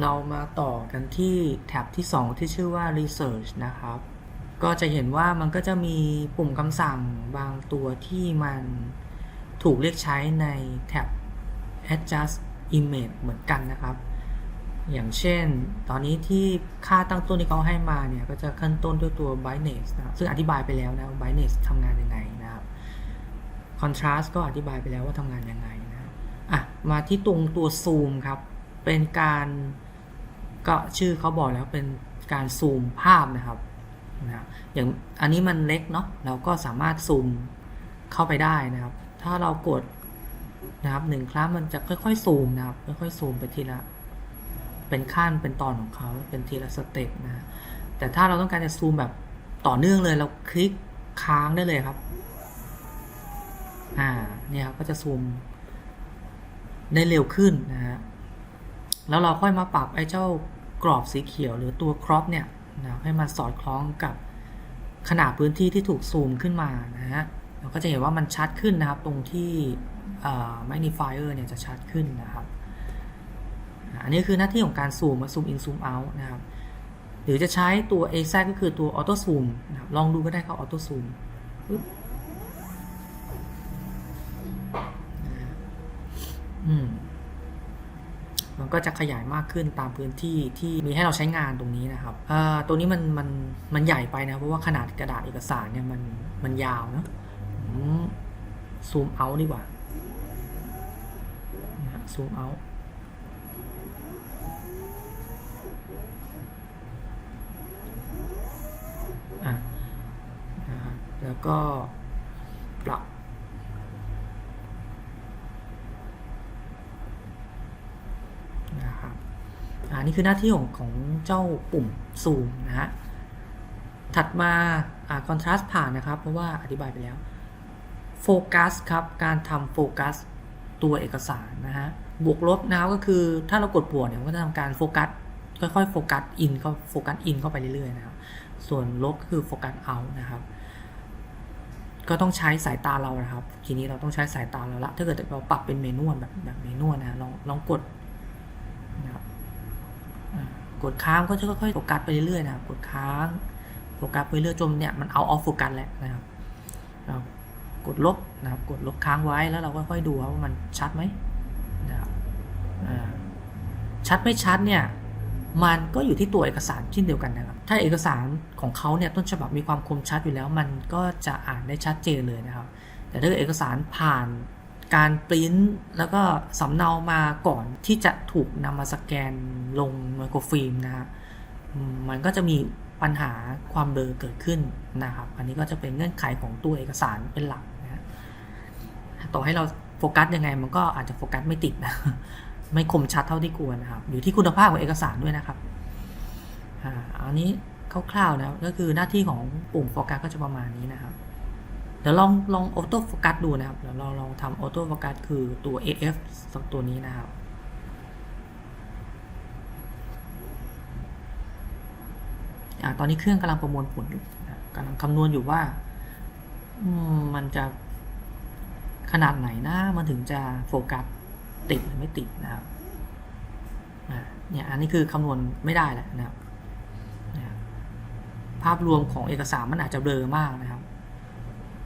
เรามาต่อกันที่แท็บที่ 2 ที่ชื่อว่า Research นะครับ ก็จะเห็นว่ามันก็จะมีปุ่มคำสั่งบางตัวที่มันถูกเรียกใช้ในแท็บ Adjust Image เหมือนกันนะครับ อย่างเช่น ตอนนี้ที่ค่าตั้งต้นที่เขาให้มาเนี่ย ก็จะขั้นต้นด้วยตัว brightness นะซึ่งอธิบายไปแล้วนะ brightness ทำงานยังไงนะครับ contrast ก็อธิบายไปแล้วว่าทำงานยังไงนะครับอะ มาที่ตรงตัว zoom ครับ เป็นการ ก็ชื่อเขาบอกแล้วเป็นการซูมภาพนะครับนะอย่างอันนี้มันเล็กเนาะเราก็สามารถซูมเข้าไปได้นะครับ ถ้าเรากดนะครับหนึ่งครั้งมันจะค่อยๆซูมนะครับค่อยๆซูมไปทีละเป็นขั้นเป็นตอนของเขาเป็นทีละสเต็ปนะแต่ถ้าเราต้องการจะซูมแบบต่อเนื่องเลยเราคลิกค้างได้เลยครับอ่าเนี่ยครับก็จะซูมได้เร็วขึ้นนะฮะ แล้วเราค่อยมาปรับไอ้เจ้ากรอบสีเขียวหรือตัวครอปเนี่ยนะให้มันสอดคล้องกับขนาดพื้นที่ที่ถูกซูมขึ้นมานะฮะเราก็จะเห็นว่ามันชัดขึ้นนะครับ ตรงที่ magnifier เนี่ยจะชัดขึ้นนะครับ อันนี้คือหน้าที่ของการซูมมาซูมอินซูมเอานะครับ หรือจะใช้ตัว a z ก็คือตัวออโต้ซูมนะครับลองดูก็ได้ครับออโต้ซูมอืม มันก็จะขยายมากขึ้นตามพื้นที่ที่มีให้เราใช้งานตรงนี้นะครับตัวนี้มันมันมันใหญ่ไปนะ เพราะว่าขนาดกระดาษเอกสารเนี่ยมันมันยาวนะซูมเอาดีกว่าซูมเอาอะแล้วก็ปรับนะครับ อันนี้คือหน้าที่ของของเจ้าปุ่มซูมนะฮะ ถัดมาคอนทราสต์ผ่านนะครับ เพราะว่าอธิบายไปแล้วโฟกัสครับ การทำโฟกัสตัวเอกสารนะฮะ บวกลบนะครับก็คือถ้าเรากดบวกเนี่ยก็จะทำการโฟกัสค่อยๆโฟกัสอินก็โฟกัสอินเข้าไปเรื่อยๆนะครับส่วนลบคือโฟกัสเอานะครับ ก็ต้องใช้สายตาเรานะครับ ทีนี้เราต้องใช้สายตาเราละถ้าเกิดเราปรับเป็นเมนูแบบแบบเมนูนะลองลองกดนะครับ กดค้างก็จะค่อยๆโฟกัสไปเรื่อยๆนะครับกดค้างโฟกัสไปเรื่อยจนเนี่ยมันเอาออฟโฟกัสแหล้วนะครับเรากดลบนะครับกดลบค้างไว้แล้วเราก็ค่อยดูว่ามันชัดไหมนะครับชัดไม่ชัดเนี่ยมันก็อยู่ที่ตัวเอกสารเช่นเดียวกันนะครับ ถ้าเอกสารของเขาเนี่ยต้นฉบับมีความคมชัดอยู่แล้ว มันก็จะอ่านได้ชัดเจนเลยนะครับ แต่ถ้าเอกสารผ่าน การปริ้นแล้วก็สำเนามาก่อนที่จะถูกนำมาสแกนลงไมโครฟิล์มนะฮะมันก็จะมีปัญหาความเบลอเกิดขึ้นนะครับ อันนี้ก็จะเป็นเงื่อนไขของตัวเอกสารเป็นหลักนะต่อให้เราโฟกัสยังไงมันก็อาจจะโฟกัสไม่ติดนะ ไม่คมชัดเท่าที่ควรนะครับ อยู่ที่คุณภาพของเอกสารด้วยนะครับอันนี้คร่าวๆนะก็คือหน้าที่ของปุ่มโฟกัสก็จะประมาณนี้นะครับ เดี๋ยวลองลองออโต้โฟกัสดูนะครับ เดี๋ยวเราลองทำออโต้โฟกัสคือตัว AF สักตัวนี้นะครับอตอนนี้เครื่องกำลังประมวลผลอยู่กำลังคำนวณอยู่ว่า มันจะขนาดไหนนะมันถึงจะโฟกัสติดหรือไม่ติดนะครับเนี่ยอันนี้คือคำนวณไม่ได้แหละนะครับ ภาพรวมของเอกสารมันอาจจะเบลอมากนะครับ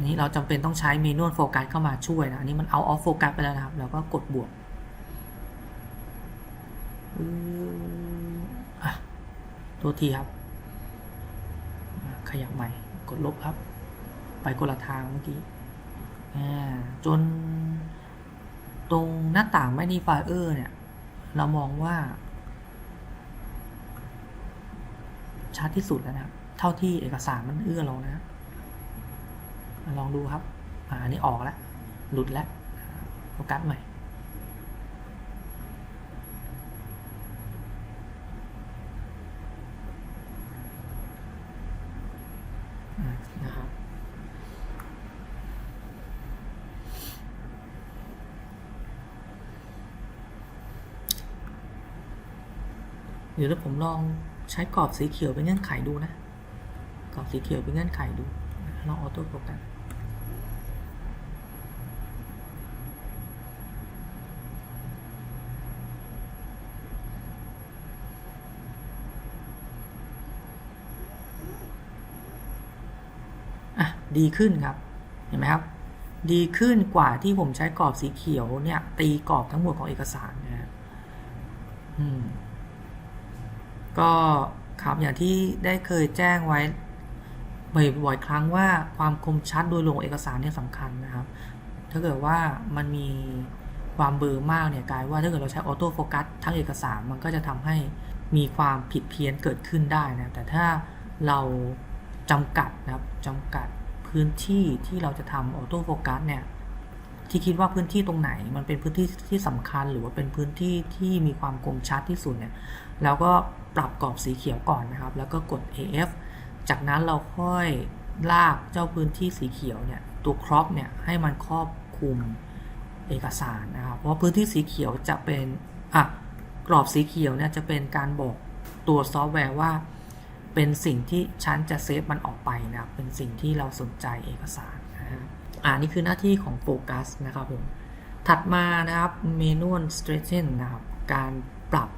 นี้เราจำเป็นต้องใช้เมนูโฟกัสเข้ามาช่วยนะอันนี้มันเอาออฟโฟกัสไปแล้วนะครับ เราก็กดบวกตัวทีครับ ขยับใหม่ กดลบครับ ไปคนละทางเมื่อกี้จนตรงหน้าต่าง Magnifier เนี่ย เรามองว่า ชัดที่สุดแล้วนะ เท่าที่เอกสารมันเอื้อเรานะ ลองดูครับอันนี้ออกแล้ว หลุดแล้วโฟกัสใหม่ นะครับเดี๋ยวผมลองใช้กรอบสีเขียวเป็นเงื่อนไขดูนะ กรอบสีเขียวเป็นเงื่อนไขดู ลองออโต้โฟกัส ดีขึ้นครับ เห็นไหมครับ ดีขึ้นกว่าที่ผมใช้กรอบสีเขียวเนี่ย ตีกรอบทั้งหมดของเอกสารนะครับก็ครับอย่างที่ได้เคยแจ้งไว้บ่อยๆครั้งว่าความคมชัดโดยรวมของเอกสารเนี่ยสำคัญนะครับ ถ้าเกิดว่ามันมีความเบลอมากเนี่ยกลายว่าถ้าเกิดเราใช้ออโต้โฟกัสทั้งเอกสารมันก็จะทำให้มีความผิดเพี้ยนเกิดขึ้นได้นะแต่ถ้าเราจำกัดนะครับจำกัด พื้นที่ที่เราจะทำออโต้โฟกัสเนี่ยที่คิดว่าพื้นที่ตรงไหนมันเป็นพื้นที่ที่สำคัญ หรือว่าเป็นพื้นที่ที่มีความคมชัดที่สุดเนี่ยแล้วก็ปรับกรอบสีเขียวก่อนนะครับ แล้วก็กด AF จากนั้นเราค่อยลากเจ้าพื้นที่สีเขียวเนี่ยตัวครอปเนี่ยให้มันครอบคลุมเอกสารนะครับ เพราะพื้นที่สีเขียวจะเป็นอะกรอบสีเขียวเนี่ยจะเป็นการบอกตัวซอฟต์แวร์ว่า เป็นสิ่งที่ฉันจะเซฟมันออกไปนะครับ เป็นสิ่งที่เราสนใจเอกสารนะฮะอ่านี่คือหน้าที่ของโฟกัสนะครับผม ถัดมานะครับเมนู straighten นะครับ การปรับ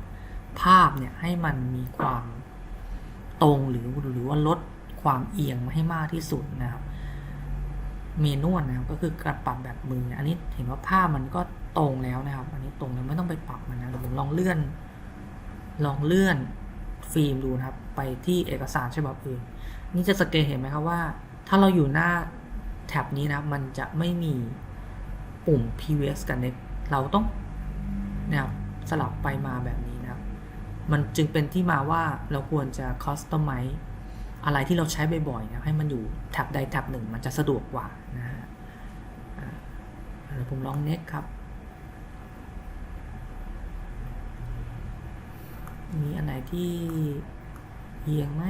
ภาพเนี่ยให้มันมีความตรงหรือหรือว่าลดความเอียงให้มากที่สุดนะครับ เมนูนนะครับก็คือการปรับแบบมือ อันนี้เห็นว่าภาพมันก็ตรงแล้วนะครับ อันนี้ตรงแล้วไม่ต้องไปปรับมันนะผมลองเลื่อน ลองเลื่อน ฟิล์มดูนะครับ ไปที่เอกสารฉบับอื่น นี่จะสังเกตเห็นไหมครับว่า ถ้าเราอยู่หน้าแท็บนี้นะ มันจะไม่มีปุ่ม previous กับ next เราต้องนะครับสลับไปมาแบบนี้นะครับ มันจึงเป็นที่มาว่าเราควรจะ customize อะไรที่เราใช้บ่อยๆนะให้มันอยู่แท็บใดแท็บหนึ่งมันจะสะดวกกว่านะฮะผมลอง next ครับ มีอันไหนที่เอียงไหม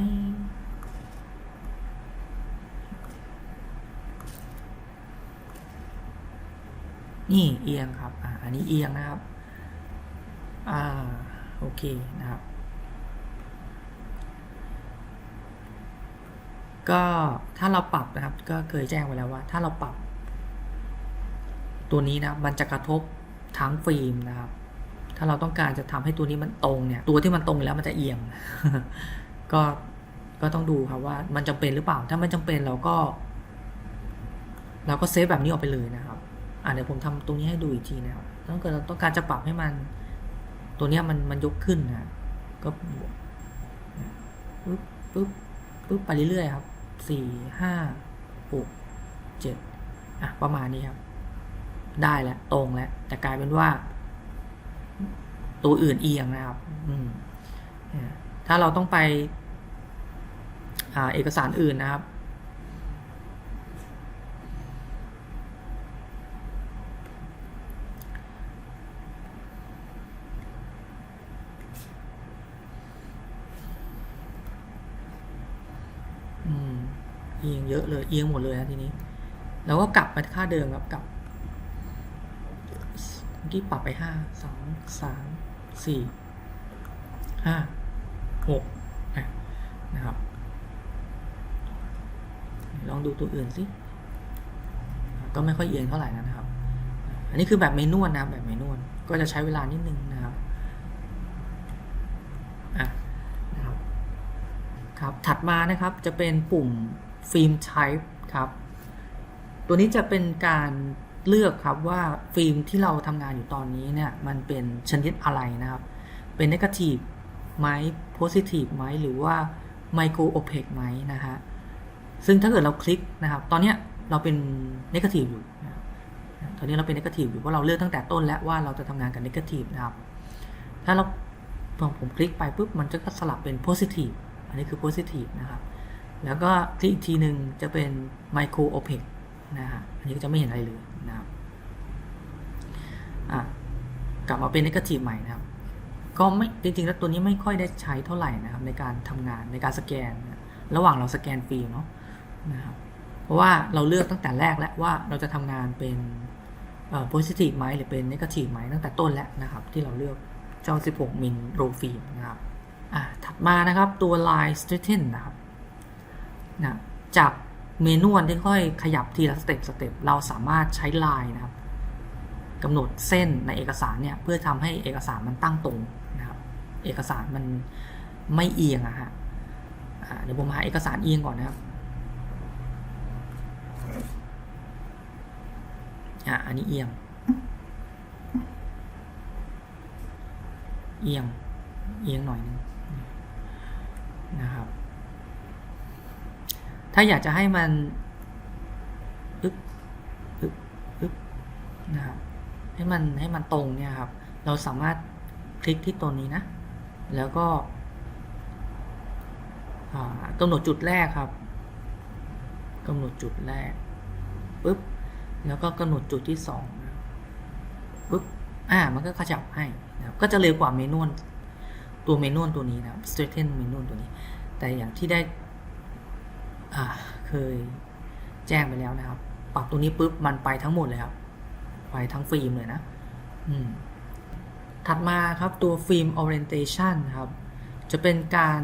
นี่เอียงครับ อ่า อันนี้เอียงนะครับ อ่า โอเคนะครับ ก็ถ้าเราปรับนะครับ ก็เคยแจ้งไว้แล้วว่า ถ้าเราปรับ ตัวนี้นะ มันจะกระทบทั้งฟิล์มนะครับ ถ้าเราต้องการจะทำให้ตัวนี้มันตรงเนี่ย ตัวที่มันตรงแล้วมันจะเอียง ก็ ก็ต้องดูครับว่ามันจำเป็นหรือเปล่า ถ้ามันจำเป็นเราก็ เราก็เซฟแบบนี้ออกไปเลยนะครับ อ่าเดี๋ยวผมทำตรงนี้ให้ดูอีกทีนะครับถ้าเกิดเราต้องการจะปรับให้มัน ตัวเนี้ยมันมันยกขึ้นนะ ก็ปึ๊บปึ๊บปึ๊บไปเรื่อยๆครับสี่ห้าหกเจ็ดอะประมาณนี้ครับ ได้แล้วตรงแล้วแต่กลายเป็นว่า ตัวอื่นเอียงนะครับถ้าเราต้องไปอ่าเอกสารอื่นนะครับเอียงเยอะเลยเอียงหมดเลยนะทีนี้ แล้วก็กลับมาค่าเดิมครับกลับเมื่ปรับไปห้าสองสาม สี่ห้าหกนะครับ ลองดูตัวอื่นสิก็ไม่ค่อยเอียงเท่าไหร่นะครับ อันนี้คือแบบเมนวลนะแบบเมนวลก็จะใช้เวลานิดนึงนะครับอะนะครับครับถัดมานะครับจะเป็นปุ่มฟิล์ม type ครับ ตัวนี้จะเป็นการ เลือกครับว่าฟิล์มที่เราทำงานอยู่ตอนนี้เนี่ยมันเป็นชนิดอะไรนะครับ เป็น negative ไหม positive ไหมหรือว่า micro opaque ไหมนะฮะซึ่งถ้าเกิดเราคลิกนะครับ ตอนนี้เราเป็น negative อยู่ตอนนี้เราเป็น negative อยู่เพราะเราเลือกตั้งแต่ต้นแล้วว่าเราจะทำงานกับ negative นะครับ ถ้าเราพอผมคลิกไปปุ๊บมันจะสลับเป็น positive อันนี้คือ positive นะครับ แล้วก็คลิกอีกทีหนึ่งจะเป็น micro opaque นะฮะอันนี้ก็จะไม่เห็นอะไรเลย นะครับกลับมาเป็น negative ใหม่นะครับ ก็ไม่จริงๆแล้วตัวนี้ไม่ค่อยได้ใช้เท่าไหร่นะครับ ในการทำงานในการสแกน ระหว่างเราสแกนฟิล์มเนาะนะครับเพราะว่าเราเลือกตั้งแต่แรกแล้วว่าเราจะทำงานเป็น positive ไหมหรือเป็น negative ไหมตั้งแต่ต้นแล้วนะครับ ที่เราเลือกเจ้า 16 มิลโรฟิล์มนะครับถัดมานะครับตัว line straighten นะครับนะจาก เมนูนที่ค่อยขยับทีละสเต็ปสเต็ปเราสามารถใช้ลายนะครับกำหนดเส้นในเอกสารเนี่ยเพื่อทำให้เอกสารมันตั้งตรงนะครับ เอกสารมันไม่เอียงอะฮะเดี๋ยวผมหาเอกสารเอียงก่อนนะครับอะอันนี้เอียง เอียง เอียงหน่อยนึงนะครับ ถ้าอยากจะให้มันอึ๊บอึ๊บอึ๊บนะครับให้มันให้มันตรงเนี่ยครับ เราสามารถคลิกที่ตัวนี้นะ แล้วก็กำหนดจุดแรกครับกำหนดจุดแรกปุ๊บแล้วก็กำหนดจุดที่สองปุ๊บอ่ามันก็ขยับให้นะครับก็จะเร็วกว่าเมนูนตัวเมนูนตัวนี้นะครับ straighten เมนูนตัวนี้ แต่อย่างที่ได้ เคยแจ้งไปแล้วนะครับ ปรับตัวนี้ปุ๊บมันไปทั้งหมดเลยครับ ไปทั้งฟิล์มเลยนะ อืม ถัดมาครับตัวฟิล์ม orientation ครับ จะเป็นการ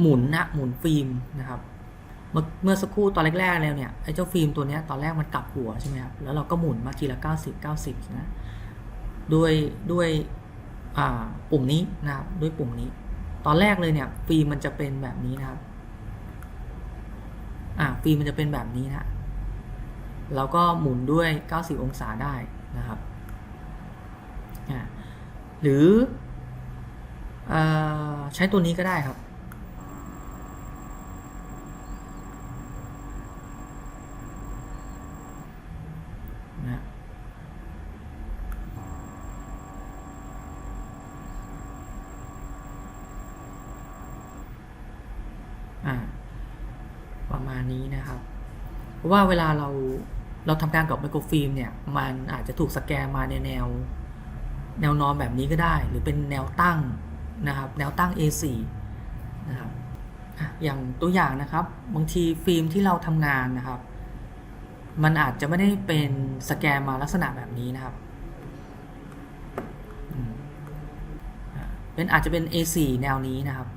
หมุนนะหมุนฟิล์มนะครับ เมื่อเมื่อสักครู่ตอนแรกๆแล้วเนี่ยไอ้เจ้าฟิล์มตัวนี้ตอนแรกมันกลับหัวใช่ไหมครับแล้วเราก็หมุนมาทีละ90 90นะด้วยด้วยปุ่มนี้นะครับด้วยปุ่มนี้ ตอนแรกเลยเนี่ยฟิล์มมันจะเป็นแบบนี้นะครับ อ่าฟิล์มมันจะเป็นแบบนี้นะแล้วก็หมุนด้วย 90 องศาได้นะครับอ่าหรือเออใช้ตัวนี้ก็ได้ครับ นะอ่า ประมาณนี้นะครับ เพราะ ว่าเวลาเราเราทำการกับไมโครฟิล์มเนี่ย มันอาจจะถูกสแกนมาในแนว แนวนอนแบบนี้ก็ได้ หรือเป็นแนวตั้งนะครับ แนวตั้ง A4 นะครับอย่างตัวอย่างนะครับ บางทีฟิล์มที่เราทำงานนะครับ มันอาจจะไม่ได้เป็นสแกนมาลักษณะแบบนี้นะครับเป็นอาจจะเป็น A4 แนวนี้นะครับ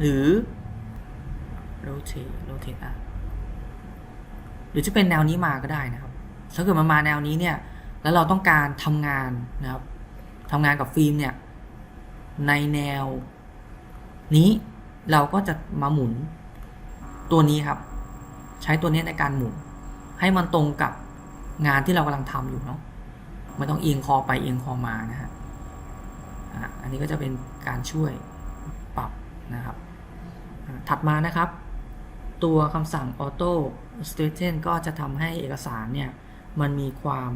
หรือ rotate rotate อะหรือจะเป็นแนวนี้มาก็ได้นะครับ ถ้าเกิดมันมาแนวนี้เนี่ย แล้วเราต้องการทำงานนะครับทำงานกับฟิล์มเนี่ย ในแนวนี้เราก็จะมาหมุนตัวนี้ครับ ใช้ตัวนี้ในการหมุน ให้มันตรงกับงานที่เรากำลังทำอยู่เนาะไม่ต้องเอียงคอไปเอียงคอมานะฮะอันนี้ก็จะเป็นการช่วยปรับนะครับ ถัดมานะครับ ตัวคำสั่ง auto straighten ก็จะทำให้เอกสารเนี่ย มันมีความ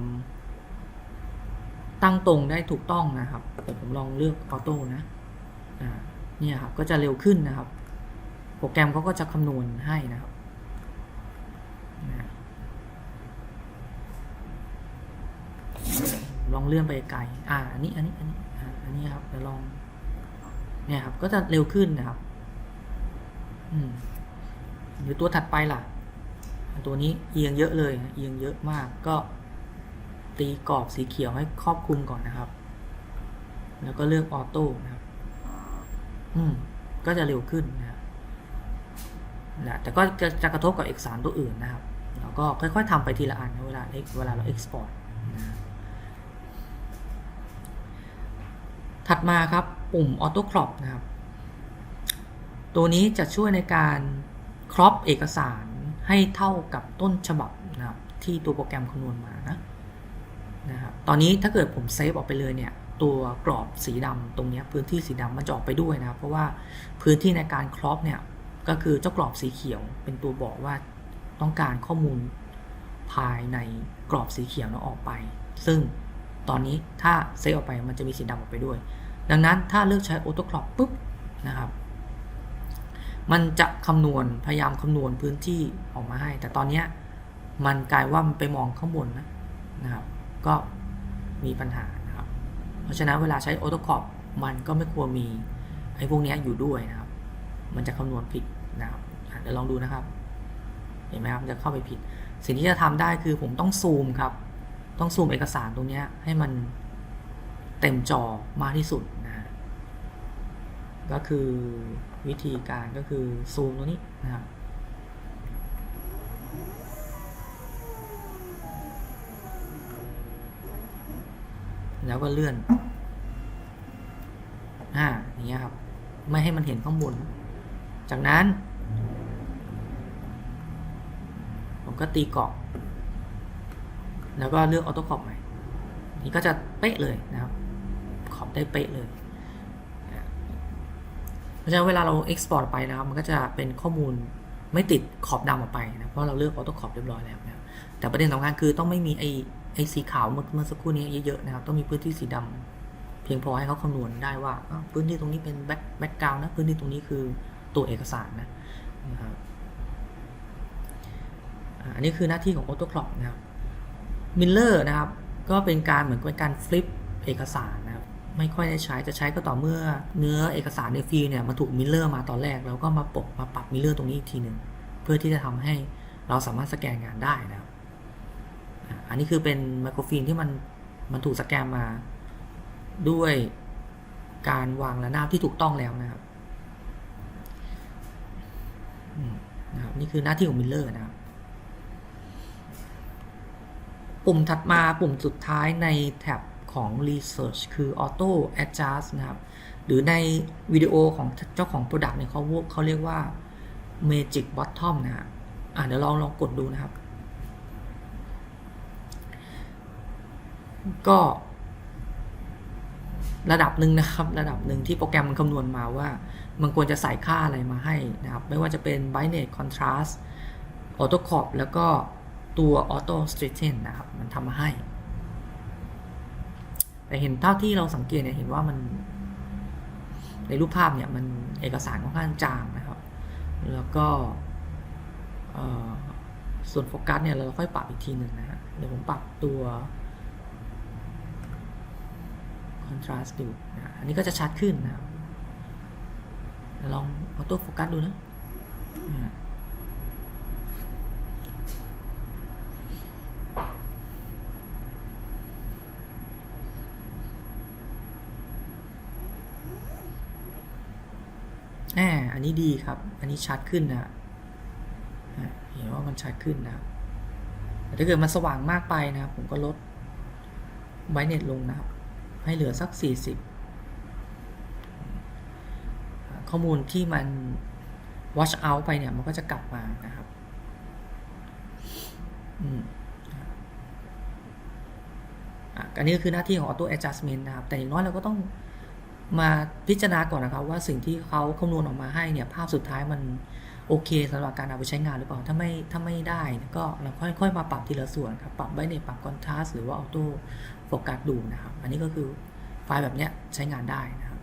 ตั้งตรงได้ถูกต้องนะครับเดี๋ยวผมลองเลือก auto นะอ่าเนี่ยครับ ก็จะเร็วขึ้นนะครับ โปรแกรมเขาก็จะคำนวณให้นะครับลองเลื่อนไปไกล อ่า อันนี้ อันนี้ อันนี้อ่าอันนี้ครับเดี๋ยวลอง เนี่ยครับ ก็จะเร็วขึ้นนะครับ อืม หรือตัวถัดไปล่ะ ตัวนี้เอียงเยอะเลยเอียงเยอะมากก็ตีกรอบสีเขียวให้ครอบคลุมก่อนนะครับ แล้วก็เลือกออโต้นะครับ อืม ก็จะเร็วขึ้นนะนะแต่ก็จะจะกระทบกับเอกสารตัวอื่นนะครับ แล้วก็ค่อยๆทำไปทีละอันนะเวลาเวลาเรา export นะถัดมาครับปุ่ม auto crop นะครับ ตัวนี้จะช่วยในการ ครอปเอกสารให้เท่ากับต้นฉบับนะครับที่ตัวโปรแกรมคำนวณมานะนะครับตอนนี้ถ้าเกิดผมเซฟออกไปเลยเนี่ยตัวกรอบสีดำตรงนี้พื้นที่สีดำมันจะออกไปด้วยนะครับเพราะว่าพื้นที่ในการครอปเนี่ยก็คือเจ้ากรอบสีเขียว เป็นตัวบอกว่าต้องการข้อมูลภายในกรอบสีเขียวนั้นออกไป ซึ่งตอนนี้ถ้าเซฟออกไปมันจะมีสีดำออกไปด้วย ดังนั้นถ้าเลือกใช้ auto crop ปุ๊บนะครับ มันจะคำนวณพยายามคำนวณพื้นที่ออกมาให้ แต่ตอนนี้มันกลายว่ามันไปมองข้างบนนะนะครับ ก็มีปัญหานะครับ เพราะฉะนั้นเวลาใช้ AutoCrop มันก็ไม่ควรมีไอ้พวกนี้อยู่ด้วยนะครับ มันจะคำนวณผิดนะครับเดี๋ยวลองดูนะครับ เห็นไหมครับมันจะเข้าไปผิด สิ่งที่จะทำได้คือผมต้องซูมครับ ต้องซูมเอกสารตรงนี้ให้มันเต็มจอมากที่สุด ก็คือวิธีการก็คือซูมตัวนี้นะครับแล้วก็เลื่อน อ่า อย่างเงี้ยครับ ไม่ให้มันเห็นข้างบน จากนั้น ผมก็ตีกรอบ แล้วก็เลือกออโต้ขอบใหม่ นี่ก็จะเป๊ะเลยนะครับ ขอบได้เป๊ะเลย ราะฉะนั้นเวลาเรา export ไปนะครับ มันก็จะเป็นข้อมูลไม่ติดขอบดำออกไปนะ เพราะเราเลือกออโต้ขอบเรียบร้อยแล้วนะแต่ประเด็นสำคัญคือต้องไม่มีไอ้ไอ้สีขาวเมื่อเมื่อสักครู่นี้เยอะๆนะครับ ต้องมีพื้นที่สีดำเพียงพอให้เขาคำนวณได้ว่าพื้นที่ตรงนี้เป็นแบ็คแบ็คกราวน์นะ พื้นที่ตรงนี้คือตัวเอกสารนะนะครับอันนี้คือหน้าที่ของ Auto Clock นะครับ Miller นะครับ ก็เป็นการเหมือนเป็นการฟลิปเอกสาร ไม่ค่อยได้ใช้จะใช้ก็ต่อเมื่อเนื้อเอกสารในฟรีเนี่ยมาถูกมิลเลอร์มาตอนแรก แล้วก็มาปกมาปรับมิลเลอร์ตรงนี้อีกทีหนึ่งเพื่อที่จะทำให้เราสามารถสแกนงานได้นะครับอันนี้คือเป็นไมโครฟิล์มที่มันมันถูกสแกนมา ด้วยการวางระนาบที่ถูกต้องแล้วนะครับนะครับนี่คือหน้าที่ของมิลเลอร์นะครับปุ่มถัดมาปุ่มสุดท้ายในแท็บ ของ Research คือ Auto Adjust นะครับ หรือในวิดีโอของเจ้าของ Product เนี่ยเขาเขาเรียกว่า Magic Bottom นะฮะอะเดี๋ยวลองลองกดดูนะครับ ก็ระดับหนึ่งนะครับระดับหนึ่งที่โปรแกรมมันคำนวณมาว่า มันควรจะใส่ค่าอะไรมาให้นะครับ ไม่ว่าจะเป็น Brightness Contrast Auto Crop แล้วก็ตัว Auto Straighten นะครับ มันทำมาให้ แต่เห็นเท่าที่เราสังเกตเนี่ยเห็นว่ามัน ในรูปภาพเนี่ยมันเอกสารค่อนข้างจางนะครับ แล้วก็ส่วนโฟกัสเนี่ยเราค่อยปรับอีกทีหนึ่งนะฮะเดี๋ยวผมปรับตัว contrast ดูนะอันนี้ก็จะชัดขึ้นนะครับลองออโต้โฟกัสดูนะ แอบอันนี้ดีครับ อันนี้ชัดขึ้นนะเห็นว่ามันชัดขึ้นนะครับแต่ถ้าเกิดมันสว่างมากไปนะครับผมก็ลดไบเน็ตลงนะครับ ให้เหลือสัก 40 ข้อมูลที่มัน wash out ไปเนี่ย มันก็จะกลับมานะครับอืมอันนี้ก็คือหน้าที่ของ auto adjustment นะครับ แต่อย่างน้อยเราก็ต้อง มาพิจารณาก่อนนะครับว่าสิ่งที่เขาคำนวณออกมาให้เนี่ยภาพสุดท้ายมันโอเคสำหรับการเอาไปใช้งานหรือเปล่า ถ้าไม่ถ้าไม่ได้ก็เราค่อยๆมาปรับทีละส่วนครับ ปรับไว้ในปรับคอนทราสหรือว่าออโต้โฟกัสดูนะครับ อันนี้ก็คือไฟล์แบบเนี้ยใช้งานได้นะครับ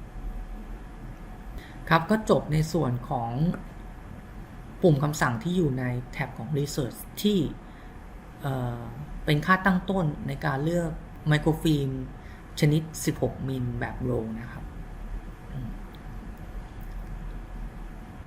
ครับก็จบในส่วนของปุ่มคำสั่งที่อยู่ในแท็บของ Research ที่เอ่อเป็นค่าตั้งต้นในการเลือกไมโครฟิล์มชนิด 16 มิลแบบโรนะครับ